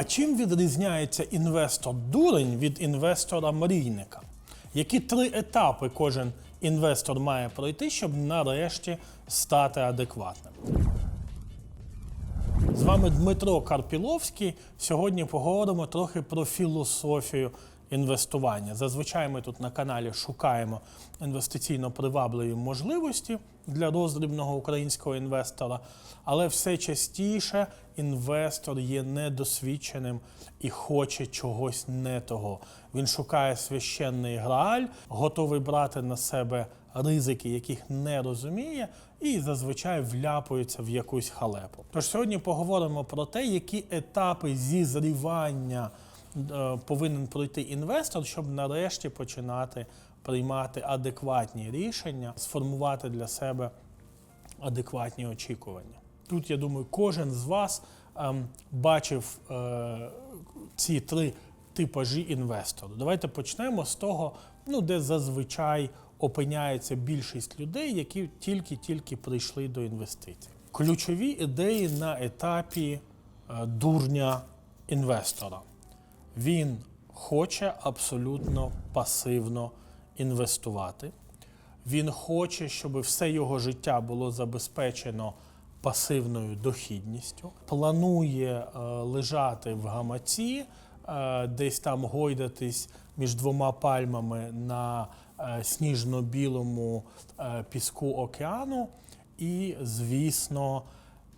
А чим відрізняється інвестор дурень від інвестора мрійника? Які три етапи кожен інвестор має пройти, щоб нарешті стати адекватним? З вами Дмитро Карпіловський. Сьогодні поговоримо трохи про філософію інвестування. Зазвичай ми тут на каналі шукаємо інвестиційно привабливі можливості для роздрібного українського інвестора, але все частіше інвестор є недосвідченим і хоче чогось не того. Він шукає священний грааль, готовий брати на себе ризики, яких не розуміє, і зазвичай вляпується в якусь халепу. Тож сьогодні поговоримо про те, які етапи зізрівання повинен пройти інвестор, щоб нарешті починати приймати адекватні рішення, сформувати для себе адекватні очікування. Тут я думаю, кожен з вас ем, бачив е, ці три типажі інвестору. Давайте почнемо з того, ну де зазвичай опиняється більшість людей, які тільки-тільки прийшли до інвестицій. Ключові ідеї на етапі е, дурня інвестора. Він хоче абсолютно пасивно інвестувати. Він хоче, щоб все його життя було забезпечено пасивною дохідністю. Планує е, лежати в гамаці, е, десь там гойдатись між двома пальмами на е, сніжно-білому е, піску океану. І, звісно,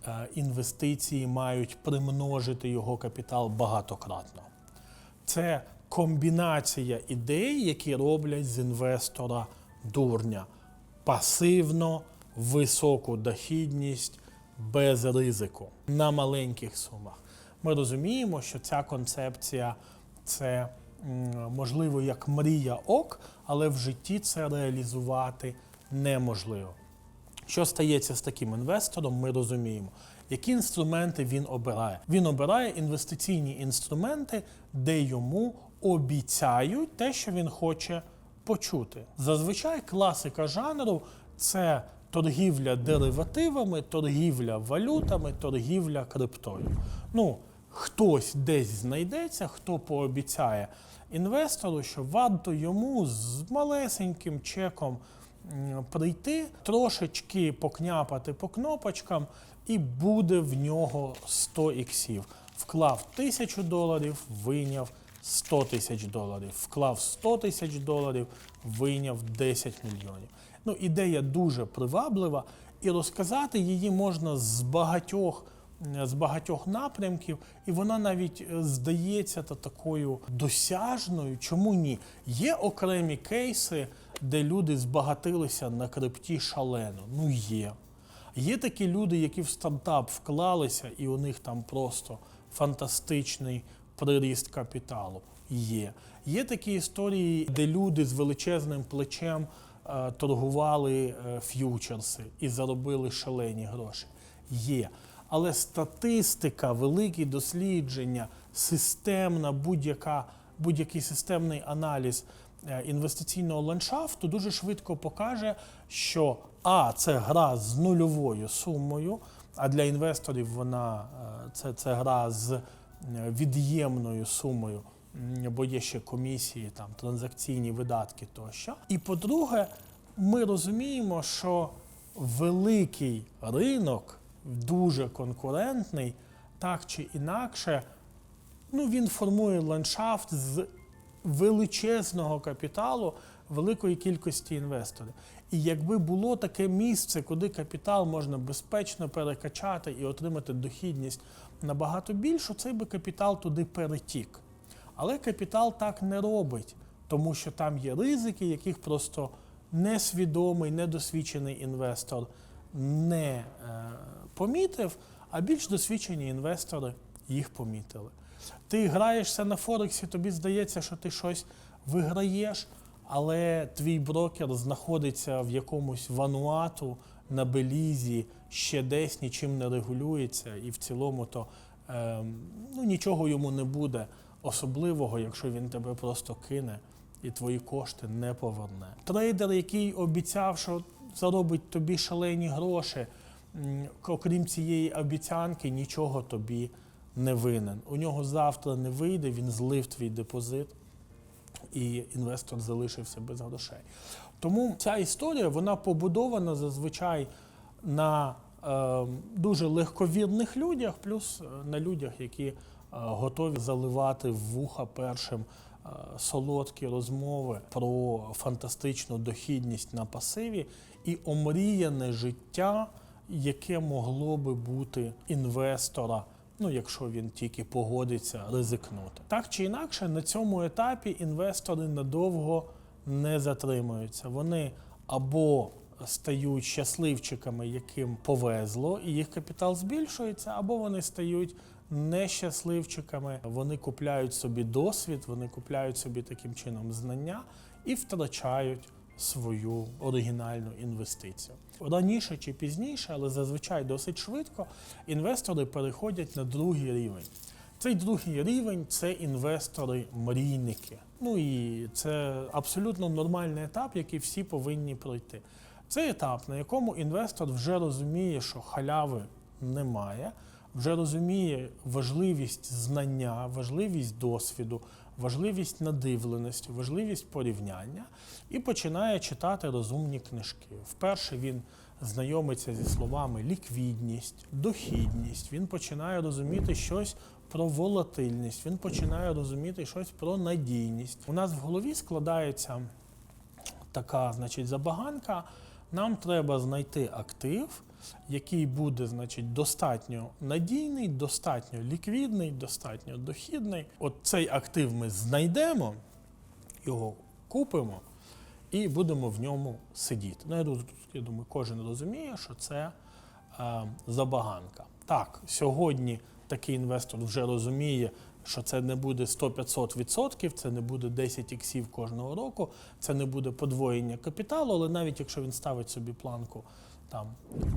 е, інвестиції мають примножити його капітал багатократно. Це комбінація ідей, які роблять з інвестора дурня. Пасивно, високу дохідність, без ризику на маленьких сумах. Ми розуміємо, що ця концепція це можливо як мрія ок, але в житті це реалізувати неможливо. Що стається з таким інвестором, ми розуміємо, які інструменти він обирає. Він обирає інвестиційні інструменти, де йому обіцяють те, що він хоче почути. Зазвичай класика жанру це торгівля деривативами, торгівля валютами, торгівля криптою. Ну, хтось десь знайдеться, хто пообіцяє інвестору, що варто йому з малесеньким чеком прийти, трошечки покняпати по кнопочкам, і буде в нього 100 іксів. Вклав тисячу доларів, вийняв 100 тисяч доларів. Вклав 100 тисяч доларів, вийняв 10 мільйонів. Ну, ідея дуже приваблива, і розказати її можна з багатьох. З багатьох напрямків, і вона навіть е, здається та такою досяжною. Чому ні? Є окремі кейси, де люди збагатилися на крипті шалено. Ну є. Є такі люди, які в стартап вклалися, і у них там просто фантастичний приріст капіталу. Є. Є такі історії, де люди з величезним плечем е, торгували е, ф'ючерси і заробили шалені гроші. Є. Але статистика, великі дослідження, системна будь-яка, будь-який системний аналіз інвестиційного ландшафту дуже швидко покаже, що А це гра з нульовою сумою, а для інвесторів вона е, це, це гра з е, від'ємною сумою, бо є ще комісії, там транзакційні видатки тощо. І по-друге, ми розуміємо, що великий ринок, дуже конкурентний, так чи інакше, ну, він формує ландшафт з величезного капіталу, великої кількості інвесторів. І якби було таке місце, куди капітал можна безпечно перекачати і отримати дохідність набагато більшу, цей би капітал туди перетік. Але капітал так не робить, тому що там є ризики, яких просто несвідомий, недосвідчений інвестор не е, помітив, а більш досвідчені інвестори їх помітили. Ти граєшся на Форексі, тобі здається, що ти щось виграєш, але твій брокер знаходиться в якомусь Вануату на Белізі, ще десь нічим не регулюється, і в цілому то е, ну, нічого йому не буде особливого, якщо він тебе просто кине і твої кошти не поверне. Трейдер, який обіцяв, що заробить тобі шалені гроші, окрім цієї обіцянки, нічого тобі не винен. У нього завтра не вийде, він злив твій депозит, і інвестор залишився без грошей. Тому ця історія вона побудована зазвичай на е, дуже легковірних людях, плюс е, на людях, які е, готові заливати в вуха першим е, солодкі розмови про фантастичну дохідність на пасиві і омріяне життя, яке могло би бути інвестора. Ну, якщо він тільки погодиться ризикнути. Так чи інакше, на цьому етапі інвестори надовго не затримуються. Вони або стають щасливчиками, яким повезло, і їх капітал збільшується, або вони стають нещасливчиками. Вони купляють собі досвід, вони купляють собі таким чином знання і втрачають свою оригінальну інвестицію. Раніше чи пізніше, але зазвичай досить швидко, інвестори переходять на другий рівень. Цей другий рівень це інвестори-мрійники. Ну і це абсолютно нормальний етап, який всі повинні пройти. Це етап, на якому інвестор вже розуміє, що халяви немає, вже розуміє важливість знання, важливість досвіду, важливість надивленості, важливість порівняння і починає читати розумні книжки. Вперше він знайомиться зі словами ліквідність, дохідність. Він починає розуміти щось про волатильність, він починає розуміти щось про надійність. У нас в голові складається така, значить, забаганка. Нам треба знайти актив, який буде, значить, достатньо надійний, достатньо ліквідний, достатньо дохідний. От цей актив ми знайдемо, його купимо і будемо в ньому сидіти. Ну, я думаю, кожен розуміє, що це е, забаганка. Так, сьогодні такий інвестор вже розуміє, що це не буде 100-500%, це не буде 10 іксів кожного року, це не буде подвоєння капіталу, але навіть якщо він ставить собі планку там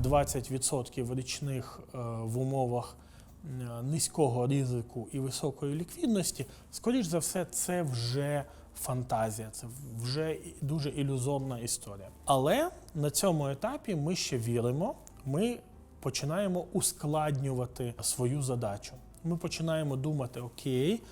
20% річних е, в умовах е, низького ризику і високої ліквідності, скоріш за все, це вже фантазія, це вже дуже ілюзорна історія. Але на цьому етапі ми ще віримо, ми починаємо ускладнювати свою задачу. Ми починаємо думати: окей,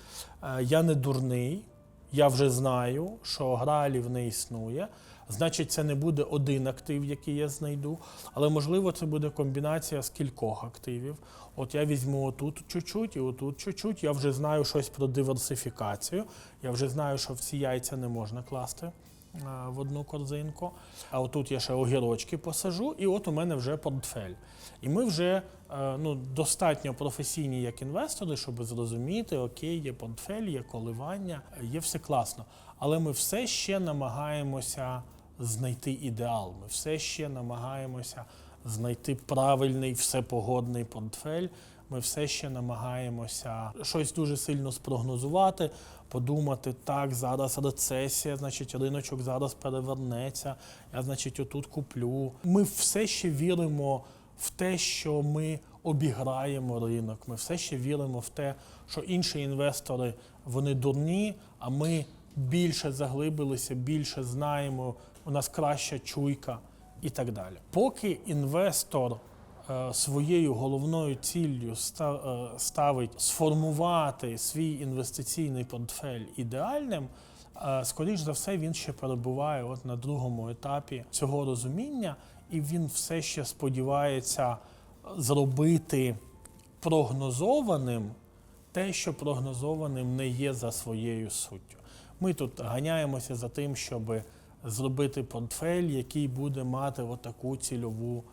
е, я не дурний, я вже знаю, що гралів не існує. Значить, це не буде один актив, який я знайду, але можливо це буде комбінація з кількох активів. От я візьму отут чуть-чуть і отут чуть-чуть. Я вже знаю щось про диверсифікацію. Я вже знаю, що всі яйця не можна класти е, в одну корзинку. А отут я ще огірочки посажу, і от у мене вже портфель. І ми вже е, ну, достатньо професійні як інвестори, щоб зрозуміти, окей, є портфель, є коливання, є все класно. Але ми все ще намагаємося знайти ідеал. Ми все ще намагаємося знайти правильний всепогодний портфель. Ми все ще намагаємося щось дуже сильно спрогнозувати, подумати, так, зараз рецесія, значить, риночок зараз перевернеться, я, значить, отут куплю. Ми все ще віримо в те, що ми обіграємо ринок. Ми все ще віримо в те, що інші інвестори вони дурні, а ми більше заглибилися, більше знаємо, у нас краща чуйка і так далі. Поки інвестор е, своєю головною ціллю е, ставить сформувати свій інвестиційний портфель ідеальним, е, скоріш за все, він ще перебуває от на другому етапі цього розуміння, і він все ще сподівається зробити прогнозованим те, що прогнозованим не є за своєю суттю. Ми тут ганяємося за тим, щоб зробити портфель, який буде мати отаку цільову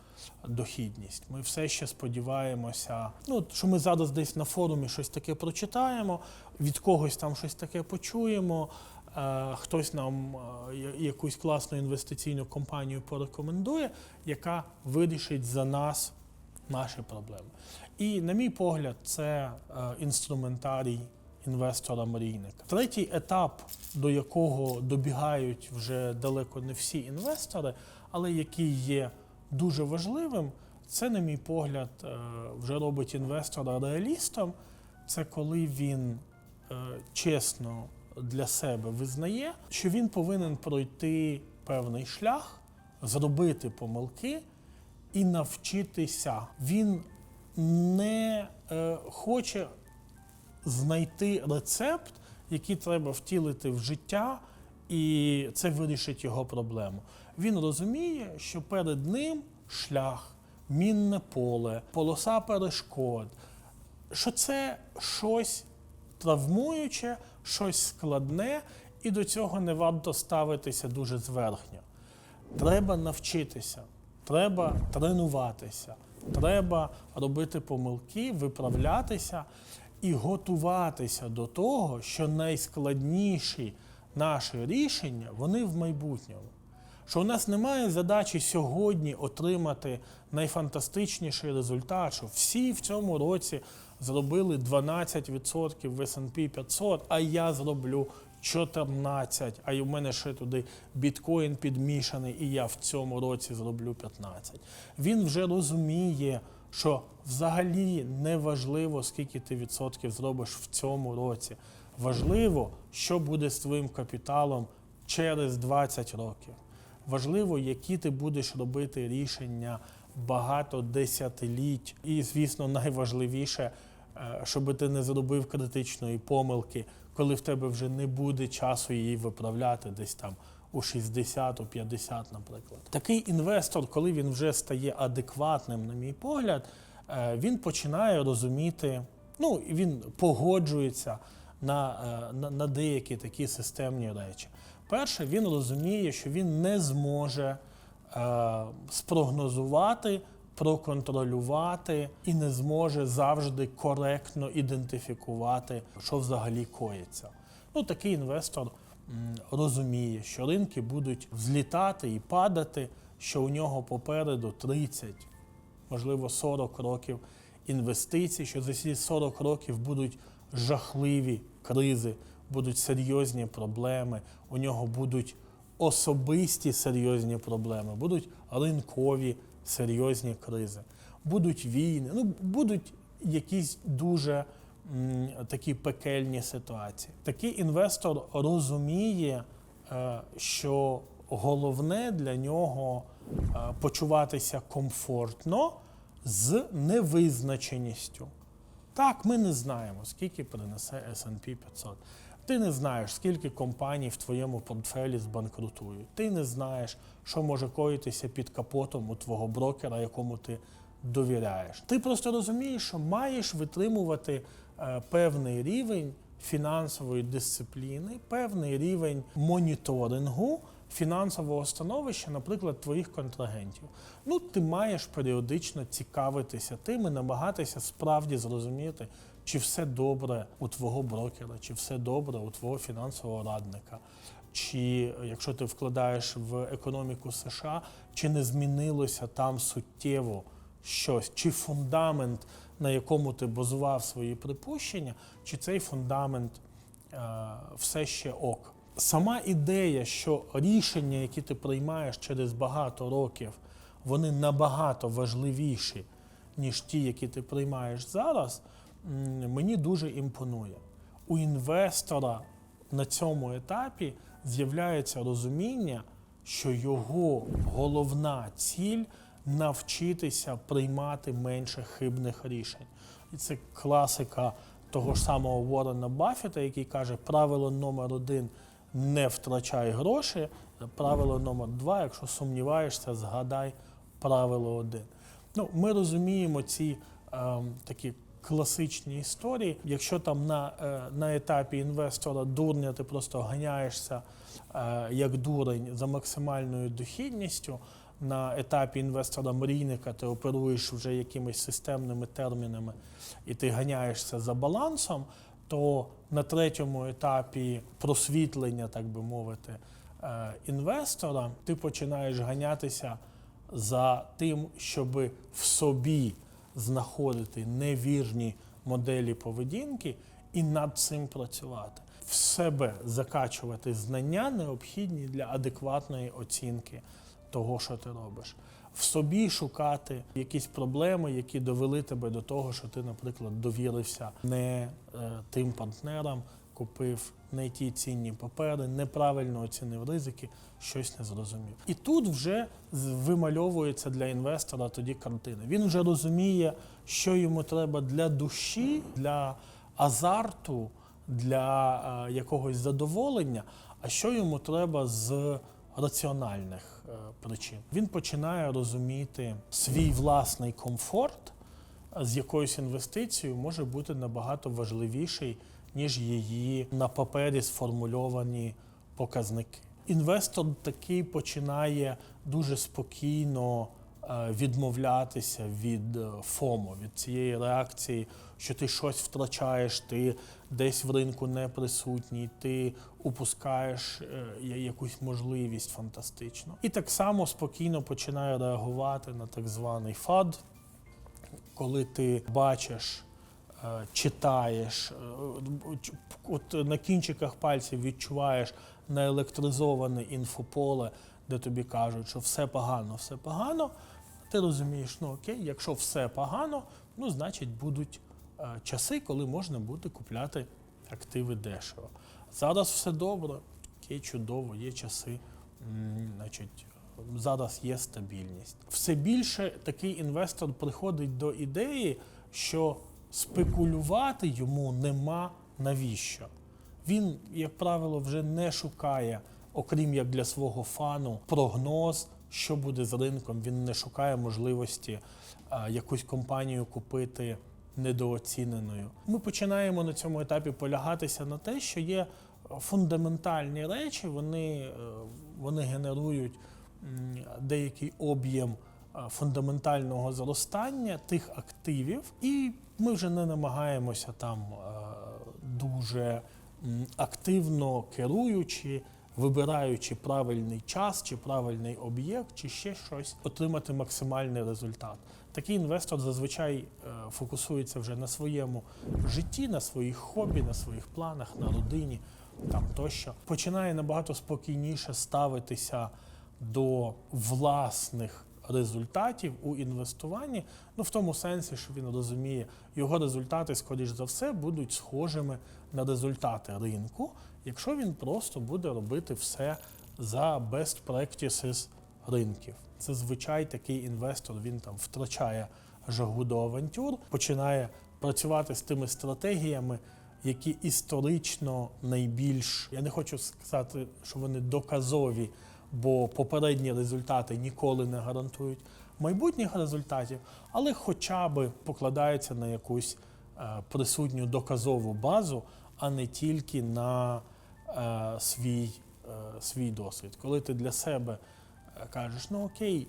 дохідність. Ми все ще сподіваємося, ну, що ми зараз десь на форумі щось таке прочитаємо, від когось там щось таке почуємо. е, Хтось нам е, якусь класну інвестиційну компанію порекомендує, яка вирішить за нас наші проблеми. І, на мій погляд, це е, інструментарій інвестора мрійника. Третій етап, до якого добігають вже далеко не всі інвестори, але який є дуже важливим, це, на мій погляд, е, вже робить інвестора реалістом. Це коли він е, чесно для себе визнає, що він повинен пройти певний шлях, зробити помилки і навчитися. Він не е, хоче знайти рецепт, який треба втілити в життя, і це вирішить його проблему. Він розуміє, що перед ним шлях, мінне поле, полоса перешкод, що це щось травмуюче, щось складне, і до цього не варто ставитися дуже зверхньо. Треба навчитися, треба тренуватися, треба робити помилки, виправлятися і готуватися до того, що найскладніші наші рішення вони в майбутньому. Що у нас немає задачі сьогодні отримати найфантастичніший результат, що всі в цьому році зробили 12% в S&P 500, а я зроблю 14, а й у мене ще туди біткоін підмішаний, і я в цьому році зроблю 15. Він вже розуміє, що взагалі не важливо, скільки ти відсотків зробиш в цьому році. Важливо, що буде з твоїм капіталом через 20 років. Важливо, які ти будеш робити рішення багато десятиліть. І, звісно, найважливіше, е, щоб ти не зробив критичної помилки, коли в тебе вже не буде часу її виправляти десь там у 60, у 50, наприклад. Такий інвестор, коли він вже стає адекватним, на мій погляд, е, він починає розуміти, ну він погоджується на, е, на, на деякі такі системні речі. Перше, він розуміє, що він не зможе е, спрогнозувати, проконтролювати і не зможе завжди коректно ідентифікувати, що взагалі коїться. Ну, такий інвестор розуміє, що ринки будуть взлітати і падати, що у нього попереду 30, можливо, 40 років інвестицій, що за ці 40 років будуть жахливі кризи, будуть серйозні проблеми, у нього будуть особисті серйозні проблеми, будуть ринкові серйозні кризи, будуть війни, ну будуть якісь дуже такі пекельні ситуації. Такий інвестор розуміє, е, що головне для нього е, почуватися комфортно з невизначеністю. Так, ми не знаємо, скільки принесе S&P 500. Ти не знаєш, скільки компаній в твоєму портфелі збанкрутують. Ти не знаєш, що може коїтися під капотом у твого брокера, якому ти довіряєш. Ти просто розумієш, що маєш витримувати певний рівень фінансової дисципліни, певний рівень моніторингу фінансового становища, наприклад, твоїх контрагентів. Ну, ти маєш періодично цікавитися тим і намагатися справді зрозуміти, чи все добре у твого брокера, чи все добре у твого фінансового радника. Чи якщо ти вкладаєш в економіку США, чи не змінилося там суттєво щось, чи фундамент, на якому ти базував свої припущення, чи цей фундамент е, все ще ок. Сама ідея, що рішення, які ти приймаєш через багато років, вони набагато важливіші, ніж ті, які ти приймаєш зараз, мені дуже імпонує. У інвестора на цьому етапі з'являється розуміння, що його головна ціль навчитися приймати менше хибних рішень. І це класика того ж самого Уоррена Баффета, який каже, правило номер один не втрачай гроші. Правило номер два, якщо сумніваєшся, згадай правило один. Ну, ми розуміємо ці ем, такі класичні історії. Якщо там на, е, на етапі інвестора дурня ти просто ганяєшся е, як дурень за максимальною дохідністю, на етапі інвестора мрійника ти оперуєш вже якимись системними термінами і ти ганяєшся за балансом, то на третьому етапі просвітлення, так би мовити, е, інвестора, ти починаєш ганятися за тим, щоб в собі знаходити невірні моделі поведінки і над цим працювати. В себе закачувати знання, необхідні для адекватної оцінки того, що ти робиш. В собі шукати якісь проблеми, які довели тебе до того, що ти, наприклад, довірився не е, тим партнерам, купив не ті цінні папери, неправильно оцінив ризики, щось не зрозумів. І тут вже вимальовується для інвестора тоді картина. Він вже розуміє, що йому треба для душі, для азарту, для е, якогось задоволення, а що йому треба з раціональних е, причин. Він починає розуміти свій власний комфорт з якоюсь інвестицією може бути набагато важливіший, ніж її на папері сформульовані показники. Інвестор такий починає дуже спокійно відмовлятися від е, ФОМО, від цієї реакції, що ти щось втрачаєш, ти десь в ринку не присутній, ти упускаєш е, якусь можливість фантастичну. І так само спокійно починає реагувати на так званий ФАД, коли ти бачиш, е, читаєш, е, от на кінчиках пальців відчуваєш наелектризоване інфополе, де тобі кажуть, що все погано, все погано. Ти розумієш, ну окей, якщо все погано, ну значить будуть е, часи, коли можна буде купляти активи дешево. Зараз все добре, окей, чудово, є часи, значить, зараз є стабільність. Все більше такий інвестор приходить до ідеї, що спекулювати йому нема навіщо. Він, як правило, вже не шукає, окрім як для свого фану, прогноз, що буде з ринком. Він не шукає можливості а, якусь компанію купити недооціненою. Ми починаємо на цьому етапі полягатися на те, що є фундаментальні речі, вони, е, вони генерують деякий об'єм е, фундаментального зростання тих активів, і ми вже не намагаємося там е, дуже активно керуючи, вибираючи правильний час чи правильний об'єкт, чи ще щось, отримати максимальний результат. Такий інвестор зазвичай е, фокусується вже на своєму житті, на своїх хобі, на своїх планах, на родині там тощо. Починає набагато спокійніше ставитися до власних результатів у інвестуванні, ну в тому сенсі, що він розуміє, його результати, скоріш за все, будуть схожими на результати ринку, якщо він просто буде робити все за best practices ринків. Зазвичай такий інвестор він там втрачає жагу до авантюр, починає працювати з тими стратегіями, які історично найбільш я не хочу сказати, що вони доказові, бо попередні результати ніколи не гарантують майбутніх результатів, але хоча б покладаються на якусь е, присутню доказову базу, а не тільки на свій, е, свій досвід. Коли ти для себе е, кажеш, ну окей,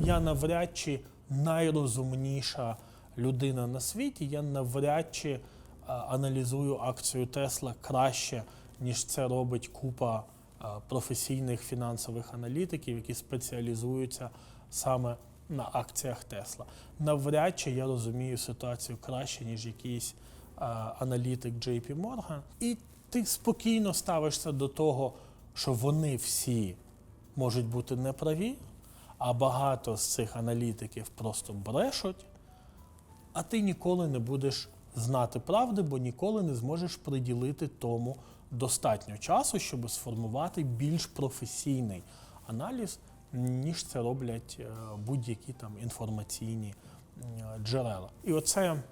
я навряд чи найрозумніша людина на світі, я навряд чи е, аналізую акцію Тесла краще, ніж це робить купа е, професійних фінансових аналітиків, які спеціалізуються саме на акціях Тесла. Навряд чи я розумію ситуацію краще, ніж якийсь е, аналітик JP Morgan. І ти спокійно ставишся до того, що вони всі можуть бути неправі, а багато з цих аналітиків просто брешуть, а ти ніколи не будеш знати правди, бо ніколи не зможеш приділити тому достатньо часу, щоб сформувати більш професійний аналіз, ніж це роблять е, будь-які там інформаційні джерела. І оце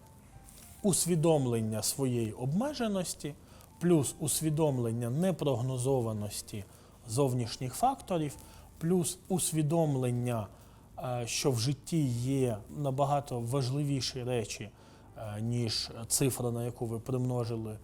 усвідомлення своєї обмеженості, плюс усвідомлення непрогнозованості зовнішніх факторів, плюс усвідомлення, е, що в житті є набагато важливіші речі, е, ніж цифра, на яку ви примножили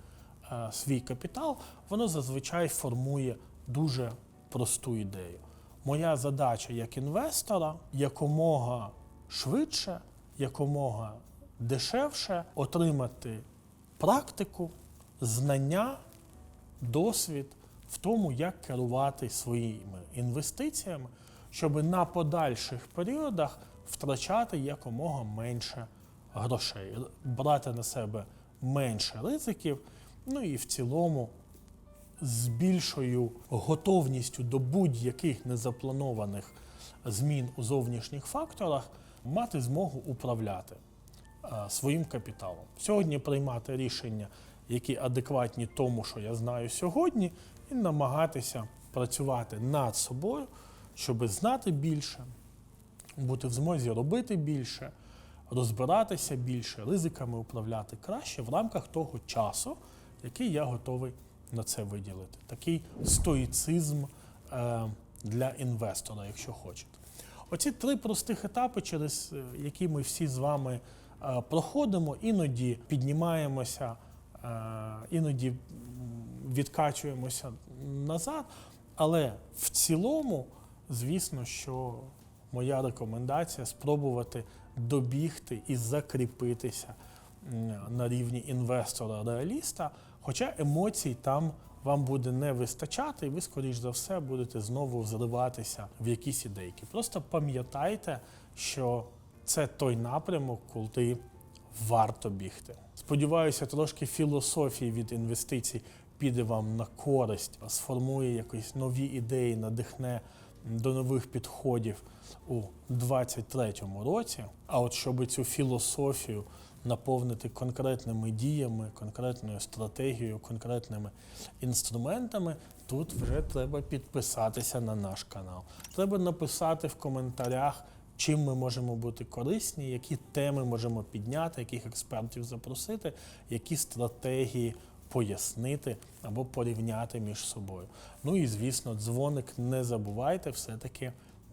е, свій капітал, воно зазвичай формує дуже просту ідею. Моя задача як інвестора якомога швидше, якомога дешевше отримати практику, знання, досвід в тому, як керувати своїми інвестиціями, щоб на подальших періодах втрачати якомога менше грошей, брати на себе менше ризиків, ну і в цілому з більшою готовністю до будь-яких незапланованих змін у зовнішніх факторах мати змогу управляти е, своїм капіталом. Сьогодні приймати рішення, які адекватні тому, що я знаю сьогодні, і намагатися працювати над собою, щоб знати більше, бути в змозі робити більше, розбиратися більше, ризиками управляти краще в рамках того часу, який я готовий на це виділити. Такий стоїцизм е, для інвестора, якщо хочете. Оці три простих етапи, через е, які ми всі з вами е, проходимо, іноді піднімаємося, іноді відкачуємося назад. Але в цілому, звісно, що моя рекомендація спробувати добігти і закріпитися на рівні інвестора-реаліста, хоча емоцій там вам буде не вистачати, і ви, скоріш за все, будете знову взриватися в якісь ідейки. Просто пам'ятайте, що це той напрямок, куди варто бігти. Сподіваюся, трошки філософії від інвестицій піде вам на користь, сформує якісь нові ідеї, надихне до нових підходів у 2023 році. А от щоб цю філософію наповнити конкретними діями, конкретною стратегією, конкретними інструментами, тут вже треба підписатися на наш канал. Треба написати в коментарях, чим ми можемо бути корисні, які теми можемо підняти, яких експертів запросити, які стратегії пояснити або порівняти між собою. Ну і звісно, дзвоник не забувайте все-таки.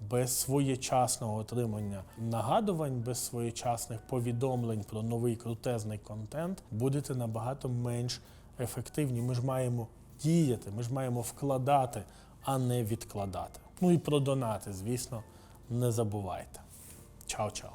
Без своєчасного отримання нагадувань, без своєчасних повідомлень про новий крутезний контент будете набагато менш ефективні. Ми ж маємо діяти, ми ж маємо вкладати, а не відкладати. Ну і про донати, звісно, не забувайте. Чао-чао.